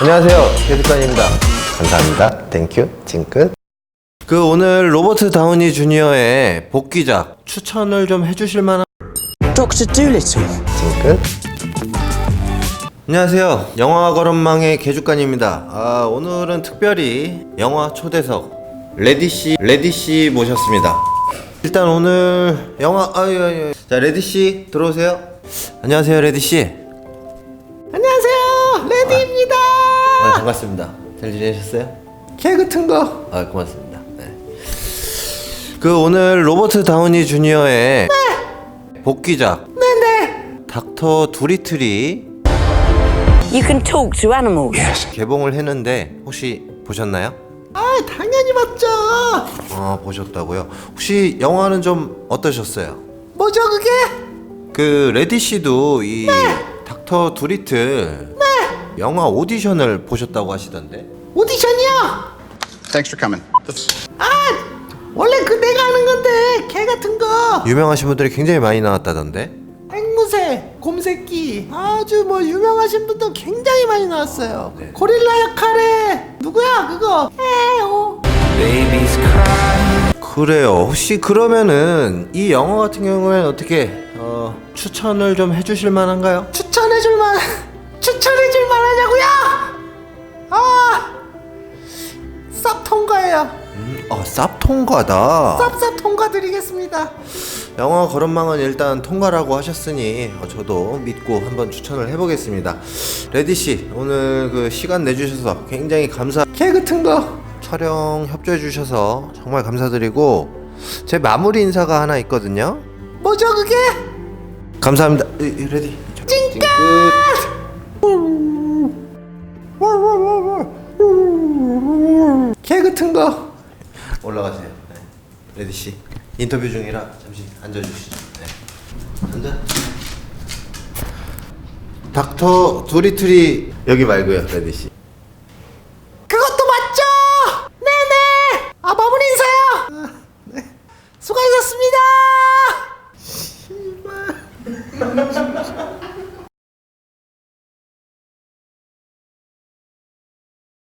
안녕하세요. 개두관입니다. 감사합니다. 땡큐. 징끝. 그 오늘 로버트 다우니 주니어의 복귀작 추천을 좀 해주실 만한 Dr. Doolittle. 징끝. 안녕하세요. 영화 걸음망의 개주관입니다. 아, 오늘은 특별히 영화 초대석 레디 씨, 레디 씨 모셨습니다. 일단 오늘 영화 아유 아유. 자, 레디 씨 들어오세요. 안녕하세요, 레디 씨. 안녕하세요, 레디입니다. 아, 반갑습니다. 잘 지내셨어요? 개 같은 거. 아, 고맙습니다. 네. 그 오늘 로버트 다우니 주니어의 복귀작 네네 닥터 두리틀이 You can talk to animals. 개봉을 했는데 혹시 보셨나요? 아 당연히 봤죠. 아 보셨다고요? 혹시 영화는 좀 어떠셨어요? 뭐죠 그게? 그 레디 씨도 이 닥터 두리틀 영화 오디션을 보셨다고 하시던데. 오디션이요? Thanks for coming. 원래 그 내가 하는 건데 개 같은 거 유명하신 분들이 굉장히 많이 나왔다던데. 앵무새 곰새끼 아주 뭐 유명하신 분들 굉장히 많이 나왔어요 고릴라 역할에 누구야 그거 에오 그래요. 혹시 그러면은 이 영화 같은 경우에는 어떻게 어, 추천을 좀 해주실 만한가요? 추천해줄 만 추천해줄 만하냐고요? 아 쌉 통과예요 어, 쌉 통과다. 쌉쌉 통과 드리겠습니다 영화 걸음망은 일단 통과라고 하셨으니 어, 저도 믿고 한번 추천을 해보겠습니다. 레디 씨 오늘 그 시간 내주셔서 굉장히 감사. 개 같은 거 촬영 협조해 주셔서 정말 감사드리고 제 마무리 인사가 하나 있거든요. 뭐죠 그게? 감사합니다. 이, 이, 레디. 찡끗. 개 같은 거 올라가세요. 네. 레디 씨 인터뷰 중이라 잠시 앉아주시죠. 네. 앉아. 닥터 두리트리 여기 말고요, 레디 씨. 그것도 맞죠? 네네. 아 마무리 인사요. 아, 네. 수고하셨습니다. 씨발.